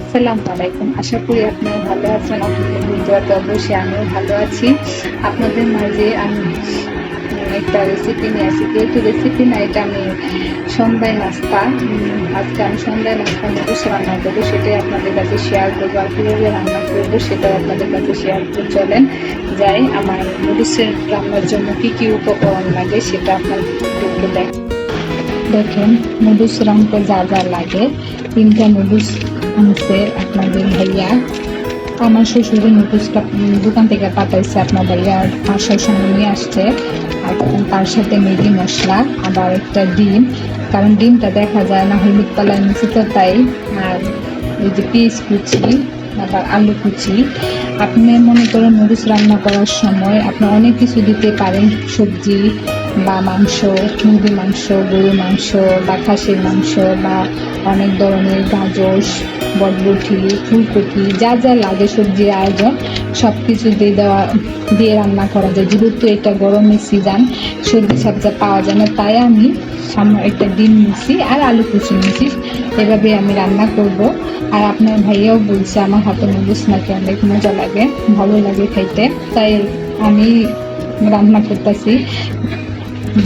আসসালামু আলাইকুম। আশা করি আপনারা ভালো আছেন আপনাদের দোয়াতে অবশ্যই আমিও ভালো আছি। আপনাদের মাঝে আমি একটা রেসিপি নিয়ে আসি। যেহেতু রেসিপি না, এটা আমি সন্ধ্যায় নাস্তা আজকে আমি সন্ধ্যায় নাস্তা নুডলস রান্না করব, সেটাই আপনাদের কাছে শেয়ার করব। আর কীভাবে রান্না করব, সেটাও আপনাদের কাছে শেয়ার করে চলেন যাই, আমার নুডলসের রান্নার জন্য কী কী উপকরণ লাগে, সেটা আপনাদেরকে দেখ দেখেন নুডলস রান্নাতে যা যা লাগে, তিনটা নুডলস আনছে আপনাদের ভাইয়া। আমার শ্বশুরের নুডলসটা দোকান থেকে পাঠাইছে আপনার ভাইয়া আসার সঙ্গে নিয়ে আসছে। আর তখন তার সাথে ম্যাগি মশলা, আবার একটা ডিম। কারণ ডিমটা দেখা যায় না, হলুদ কালার নিচে তো তাই। আর এই যে পিস কুচি, আবার আলু কুচি। আপনি মনে করেন নুডলস রান্না করার সময় আপনি অনেক কিছু দিতে পারেন, সবজি। বা মাংস, মুরগির মাংস, গরুর মাংস বা খাসির মাংস বা অনেক ধরনের গাজর বটবটি ফুলকপি, যা যা লাগে সবজির আয়োজন সব কিছু দিয়ে দেওয়া, দিয়ে রান্না করা যায়। যেহেতু এটা গরমের সিজন সবজি সবজা পাওয়া যায় না, তাই আমি সামনে একটা ডিম নিছি আর আলু কুচি নিছি। এভাবে আমি রান্না করব। আর আপনার ভাইয়াও বলছে, আমার হাতে নুডলস নাকি অনেক মজা লাগে, ভালো লাগে খাইতে। তাই আমি রান্না করতেছি।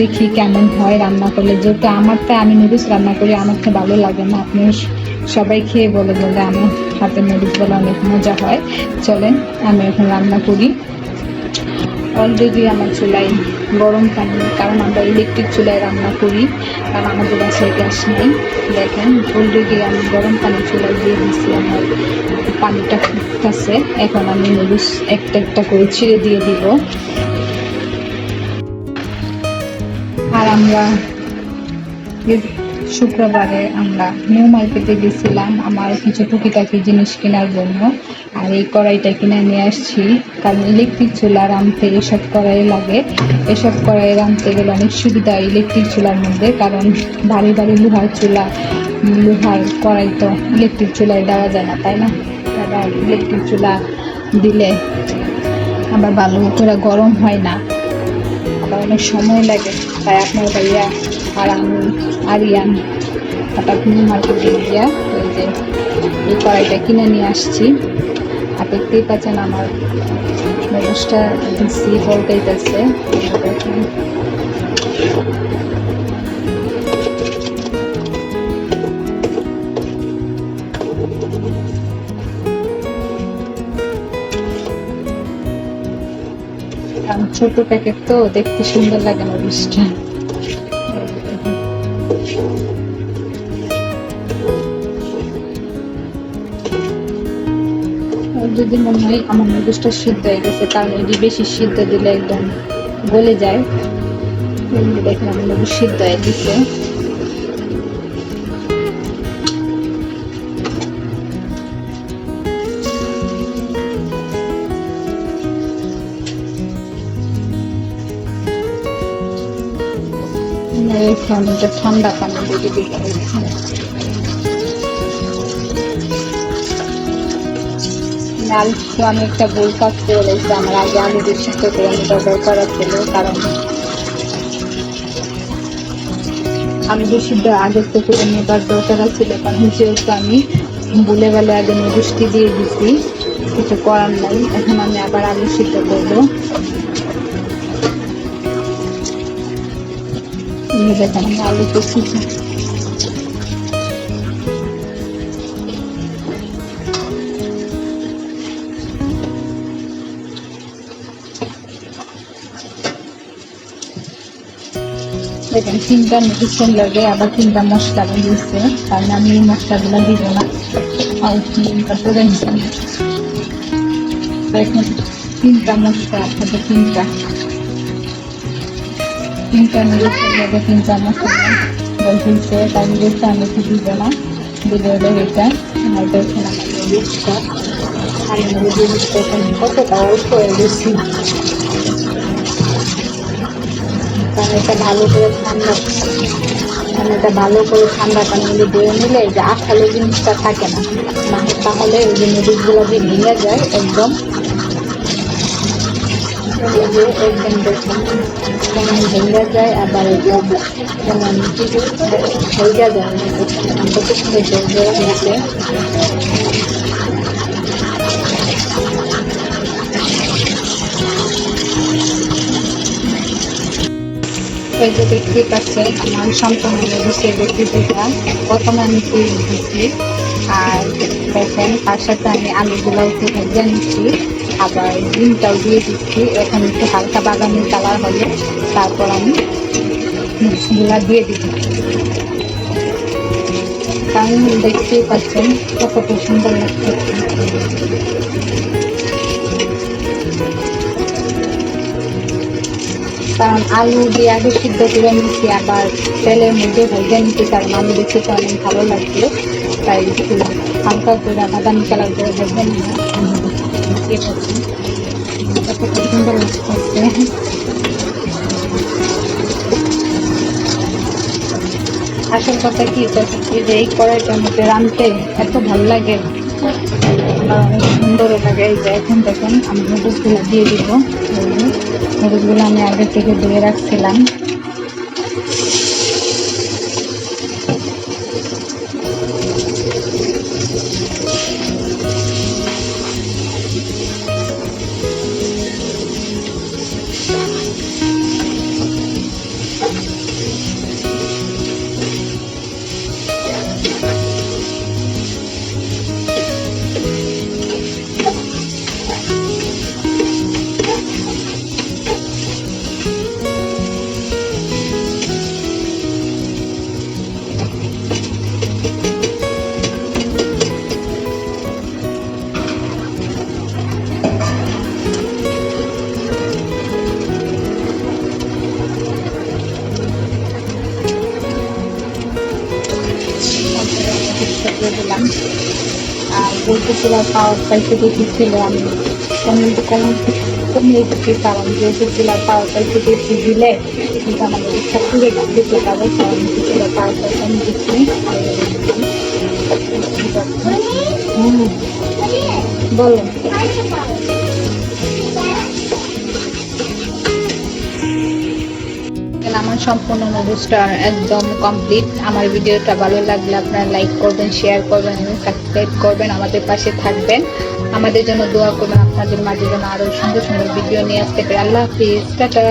দেখি কেমন হয় রান্না করলে। যেহেতু আমার আমারটা আমি নুডলস রান্না করি, আমারটা ভালো লাগে না। আপনি সবাই খেয়ে বলে বলে আমার হাতে নুডলস বলে অনেক মজা হয়। চলেন, আমি এখন রান্না করি। অলরেডি আমার চুলায় গরম পানি, কারণ আমরা ইলেকট্রিক চুলায় রান্না করি, কারণ আমাদের বাসায় গ্যাস নেই। দেখেন অলরেডি আমি গরম পানি চুলায় দিয়ে দিচ্ছি আমার পানিটা ফুটতেছে। এখন আমি নুডলস একটা একটা করে ছিঁড়ে দিয়ে দিব। আর আমরা শুক্রবারে আমরা নিউ মার্কেটে গেছিলাম আমার কিছু টুকিটাকি জিনিস কেনার জন্য। আর এই কড়াইটা কিনে নিয়ে আসছি। কারণ ইলেকট্রিক চুলা রাঁধতে এসব কড়াই লাগে। এসব কড়াই রাঁধতে গেলে অনেক সুবিধা ইলেকট্রিক চুলার মধ্যে। কারণ ভারী বাড়ি লোহার চুলা, লোহার কড়াই তো ইলেকট্রিক চুলায় দেওয়া যায় না, তাই না? আবার ইলেকট্রিক চুলা দিলে আবার ভালো করে গরম হয় না। আবার অনেক সময় লাগে। তাই আপনার ভাইয়া আর আমি আর আরিয়ান হঠাৎ নিউ মার্কেটে গিয়া ওই যে এই কড়াইটা কিনে নিয়ে আসছি। আর দেখতেই পাচ্ছেন আমার মেজাজটা দিচ্ছি বলতেইতেছে ছোট প্যাকেট তো দেখতে সুন্দর লাগে না বিষটা। যদি মনে হয় আমার নুডলসটা সিদ্ধ হয়ে গেছে, তাহলে এটি বেশি সিদ্ধ দিলে একদম গলে যায়। দেখলাম নুডলস সিদ্ধ হয়ে গেছে। এখন এটা ঠান্ডা পানি দিয়ে দিতে আলু আমি একটা গোল কাজ করে আমার আগে আলু সিদ্ধ করে নিতে দরকার ছিল। কারণ আলু দিয়ে সিদ্ধ আগে তো করে নেবার দরকার ছিল কারণ যেহেতু আমি বলে বেলে আগে নুডুসটি দিয়ে দিছি কিছু করার নাই এখন আমি আবার আলু সিদ্ধ করব। এই দেখেন আমি আলু তো সিদ্ধ দেখেন তিনটা মেডিসিন লাগে আবার তিনটা মশলা দিয়েছে কারণ আমি এই মশলাগুলো দিব না আর তিনটা করে নিচ্ছি দেখেন তিনটা মশলা আপনাদের তিনটা তিনটা তিনটা মশলা বলছে তাই মেডিসিন আমি একটু দিব না এটা আর দেখেন ভালো করে ঠান্ডা কারণ এটা ভালো করে ঠান্ডা দিয়ে নিলে যে আঠালো জিনিসটা থাকে না তাহলে ওই যে নুডলসগুলো যে ভেঙে যায় একদম যে একদম দেখুন যেমন ভেঙে যায় আবার যেমন কিছু ভেঙে যায় হয়েছে এই যে মান পাচ্ছেন সম্পূর্ণ হচ্ছে রেসিপিটা প্রথমে আমি তুই দিচ্ছি আর দেখেন, তার সাথে আমি আলুগুলোও ভেজে নিচ্ছি। আবার ডিমটাও দিয়ে দিচ্ছি। এখন একটু হালকা বাদামি কালার হলে তারপর আমি মিক্সগুলা দিয়ে দিচ্ছি। কারণ দেখতেই পাচ্ছেন কতটা সুন্দর লাগছে। কারণ আলু দিয়ে আগে সিদ্ধ করে নিচ্ছি, আবার তেলের মধ্যে ভেজে নিচ্ছি কারণ আলু দেখতে তো অনেক ভালো লাগছে তাই হালকা করে বাদামি কালার করে ভেজে নিয়ে দিয়ে লাগছে আসল কথা কি যে এই কড়াইটার মধ্যে রাঁধতে এত ভালো লাগে? অনেক সুন্দরও লাগে। এই যে এখন দেখুন, আমি নুডলসগুলো দিয়ে দিব। নুডলসগুলো আমি আগে থেকে ধুয়ে রাখছিলাম। করে দিলাম আর বলতেছিল পাওয়ার পাইতে বেশি ছিল আমি কমেন্ট কমেন্ট কমিয়ে দিতে কারণ? যেহেতু চুলার পাওয়ার পাইতে বেশি দিলে কিন্তু আমাদের ইচ্ছা পুড়ে দিতে পারে কারণ চুলার পাওয়ার পাই কম দিচ্ছি। হুম। সম্পূর্ণ নুডলসটা একদম কমপ্লিট আমার ভিডিওটা ভালো লাগলে আপনারা লাইক করবেন শেয়ার করবেন এবং সাবস্ক্রাইব করবেন। আমাদের পাশে থাকবেন। আমাদের জন্য দোয়া করবেন আপনাদের মাঝে যেন আরও সুন্দর সুন্দর ভিডিও নিয়ে আসতে পারে। আল্লাহ হাফিজ। টাটা।